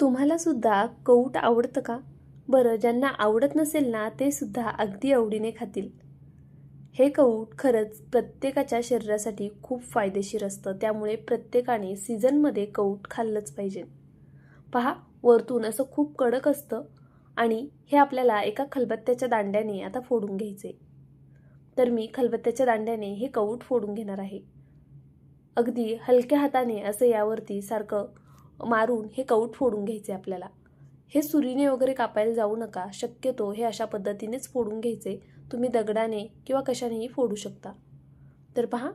तुम्हाला सुद्धा कौट आवडतं का? बरं ज्यांना आवडत नसेल ना ते सुद्धा अगदी आवडीने खातील. हे कौट खरंच प्रत्येकाच्या शरीरासाठी खूप फायदेशीर असतं. त्यामुळे प्रत्येकाने सीझनमध्ये कौट खाल्लंच पाहिजे. पहा वरतून असं खूप कडक असतं आणि हे आपल्याला एका खलबत्त्याच्या दांड्याने आता फोडून घ्यायचे तर मी खलबत्त्याच्या दांड्याने हे कौट फोडून घेणार आहे. अगदी हलक्या हाताने असं यावरती सारखं मारून हे कौट फोडून घ्यायचे आपल्याला. हे सुरीने वगैरे कापायला जाऊ नका शक्यतो हे अशा पद्धतीनेच फोडून घ्यायचे. तुम्ही दगडाने किंवा कशानेही फोडू शकता. तर पहा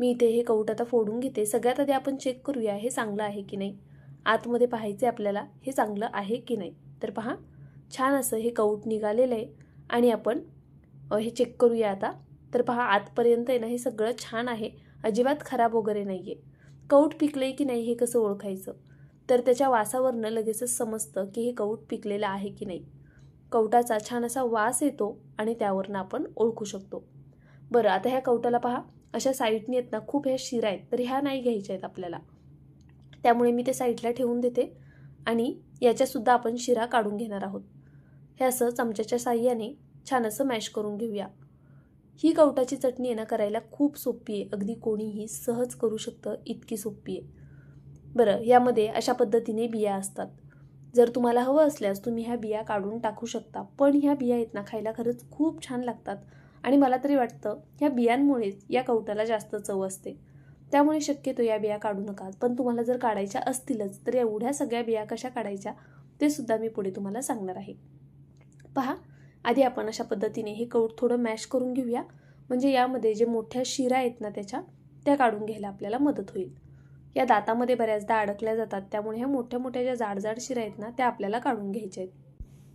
मी इथे हे कौट आता फोडून घेते. सगळ्यात आधी आपण चेक करूया हे चांगलं आहे की नाही? आतमध्ये पाहायचे आपल्याला हे चांगलं आहे की नाही? तर पहा छान असं हे कौट निघालेलं आहे आणि आपण हे चेक करूया आता. तर पहा आतपर्यंत आहे ना हे सगळं छान आहे. अजिबात खराब वगैरे नाही आहे कौट पिकलं आहे की नाही हे कसं ओळखायचं? तर त्याच्या वासावरनं लगेचच समजतं की हे कौट पिकलेलं आहे की नाही. कवटाचा छान असा वास येतो आणि त्यावरनं आपण ओळखू शकतो. बरं आता ह्या कवटाला पहा. अशा साईडने आहेत ना खूप ह्या शिरा आहेत तर ह्या नाही घ्यायच्या आहेत आपल्याला. त्यामुळे मी ते साईडला ठेवून देते आणि याच्यासुद्धा आपण शिरा काढून घेणार आहोत. हे असं चमच्याच्या साह्याने छान असं मॅश करून घेऊया. ही कवटाची चटणी आहे ना करायला खूप सोपी आहे. अगदी कोणीही सहज करू शकतं इतकी सोपी आहे. बरं यामध्ये अशा पद्धतीने बिया असतात. जर तुम्हाला हवं असल्यास तुम्ही ह्या बिया काढून टाकू शकता. पण ह्या बिया आहेत ना खायला खरंच खूप छान लागतात. आणि मला तरी वाटतं ह्या बियांमुळेच या कवटाला जास्त चव असते. त्यामुळे शक्यतो या बिया काढू नका. पण तुम्हाला जर काढायच्या असतीलच तर एवढ्या सगळ्या बिया कशा काढायच्या ते सुद्धा मी पुढे तुम्हाला सांगणार आहे. पहा आधी आपण अशा पद्धतीने हे कौट थोडं मॅश करून घेऊया. म्हणजे यामध्ये जे मोठ्या शिरा आहेत ना त्याच्या त्या काढून घ्यायला आपल्याला मदत होईल. या दातामध्ये बऱ्याचदा अडकल्या जातात. त्यामुळे ह्या मोठ्या मोठ्या ज्या जाडजाड शिरा आहेत ना त्या आपल्याला काढून घ्यायच्या आहेत.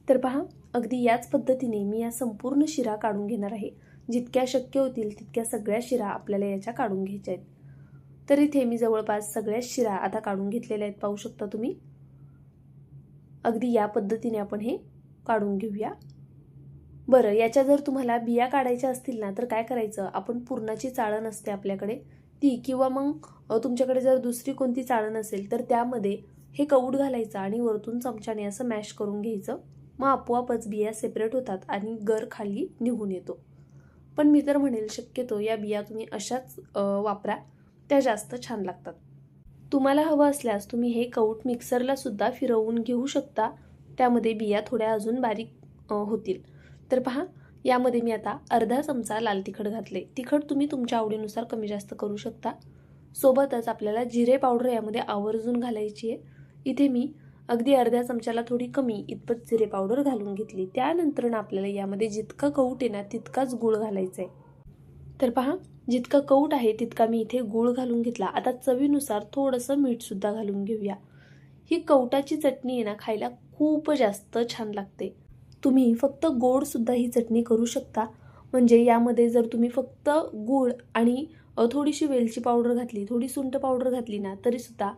तर पहा अगदी याच पद्धतीने मी या संपूर्ण शिरा काढून घेणार आहे. जितक्या शक्य होतील तितक्या सगळ्या शिरा आपल्याला याच्या काढून घ्यायच्या आहेत. तर इथे मी जवळपास सगळ्या शिरा आता काढून घेतलेल्या आहेत पाहू शकता तुम्ही. अगदी या पद्धतीने आपण हे काढून घेऊया. बरं याच्या जर तुम्हाला बिया काढायच्या असतील ना तर काय करायचं? आपण पूर्णाची चाळण असते आपल्याकडे. ती किंवा मग तुमच्याकडे जर दुसरी कोणती चाळण असेल तर त्यामध्ये हे कौड घालायचं आणि वरतून चमच्याने असं मॅश करून घ्यायचं. मग आपोआपच बिया सेपरेट होतात आणि गर खाली निघून येतो. पण मी तर म्हणेल शक्यतो या बिया तुम्ही अशाच वापरा त्या जास्त छान लागतात. तुम्हाला हवं असल्यास तुम्ही हे कौट मिक्सरला सुद्धा फिरवून घेऊ शकता. त्यामध्ये बिया थोड्या अजून बारीक होतील. तर पहा यामध्ये मी आता अर्धा चमचा लाल तिखट घातले. तिखट तुम्ही तुमच्या आवडीनुसार कमी जास्त करू शकता. सोबतच आपल्याला जिरे पावडर यामध्ये आवर्जून घालायची आहे. इथे मी अगदी अर्ध्या चमच्याला थोडी कमी इतपत जिरे पावडर घालून घेतली. त्यानंतर आपल्याला यामध्ये जितका कौट आहे ना तितकाच गूळ घालायचा आहे तर पहा जितका कौट आहे तितका मी इथे गूळ घालून घेतला. आता चवीनुसार थोडंसं मीठसुद्धा घालून घेऊया. ही कवटाची चटणी आहे ना खायला खूप जास्त छान लागते. तुम्ही फक्त गोडसुद्धा ही चटणी करू शकता. म्हणजे यामध्ये जर तुम्ही फक्त गूळ आणि थोडीशी वेलची पावडर घातली थोडी सुंठ पावडर घातली ना तरीसुद्धा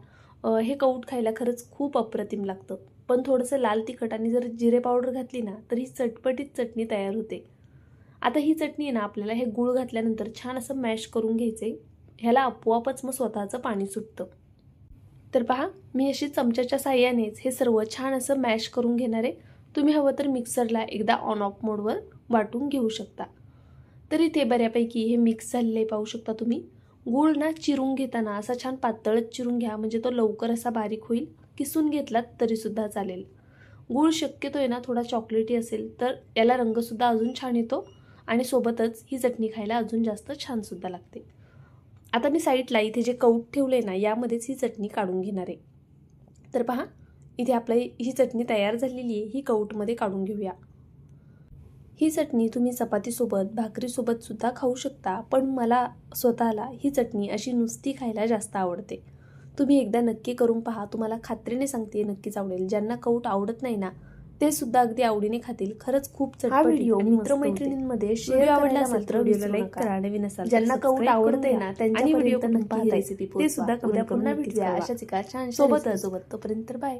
हे कौट खायला खरंच खूप अप्रतिम लागतं. पण थोडंसं लाल तिखट आणि जर जिरे पावडर घातली ना तर ही चटपटीत चटणी तयार होते. आता ही चटणी आहे ना आपल्याला हे गूळ घातल्यानंतर छान असं मॅश करून घ्यायचं आहे ह्याला आपोआपच मग स्वतःचं पाणी सुटतं. तर पहा मी अशी चमच्याच्या साह्यानेच हे सर्व छान असं मॅश करून घेणार आहे तुम्ही हवं तर मिक्सरला एकदा ऑन ऑफ मोडवर वाटून घेऊ शकता. तरी ते बऱ्यापैकी हे मिक्स झालेलं आहे पाहू शकता तुम्ही. गूळ ना चिरून घेताना असा छान पातळच चिरून घ्या म्हणजे तो लवकर असा बारीक होईल किसून घेतलात तरीसुद्धा चालेल. गूळ शक्यतो आहे ना थोडा चॉकलेटी असेल तर याला रंगसुद्धा अजून छान येतो आणि सोबतच ही चटणी खायला अजून जास्त छानसुद्धा लागते. आता मी साईडला इथे जे कौट ठेवले ना यामध्येच ही चटणी काढून घेणार आहे. तर पहा इथे आपलं ही चटणी तयार झालेली आहे ही कौटमध्ये काढून घेऊया. ही चटणी तुम्ही चपातीसोबत भाकरीसोबत सुद्धा खाऊ शकता पण मला स्वतःला ही चटणी अशी नुसती खायला जास्त आवडते. तुम्ही एकदा नक्की करून पहा तुम्हाला खात्रीने सांगते नक्कीच आवडेल ज्यांना कौट आवडत नाही ना ते सुद्धा अगदी आवडीने खातील. खरंच खूप चटपटी व्हिडिओ मित्रमैत्रिणींमध्ये शेअर आवडला आवडला असेल असेल तर तर व्हिडिओला व्हिडिओला like लाईक करा, नवीन असाल ज्यांना कौट आवडते ना त्यांच्यापर्यंत व्हिडिओ नक्की रेसिपी ते. सुद्धा पुन्हा भेटूया अशाच एका छान सोबतच. सोबत. तोपर्यंत bye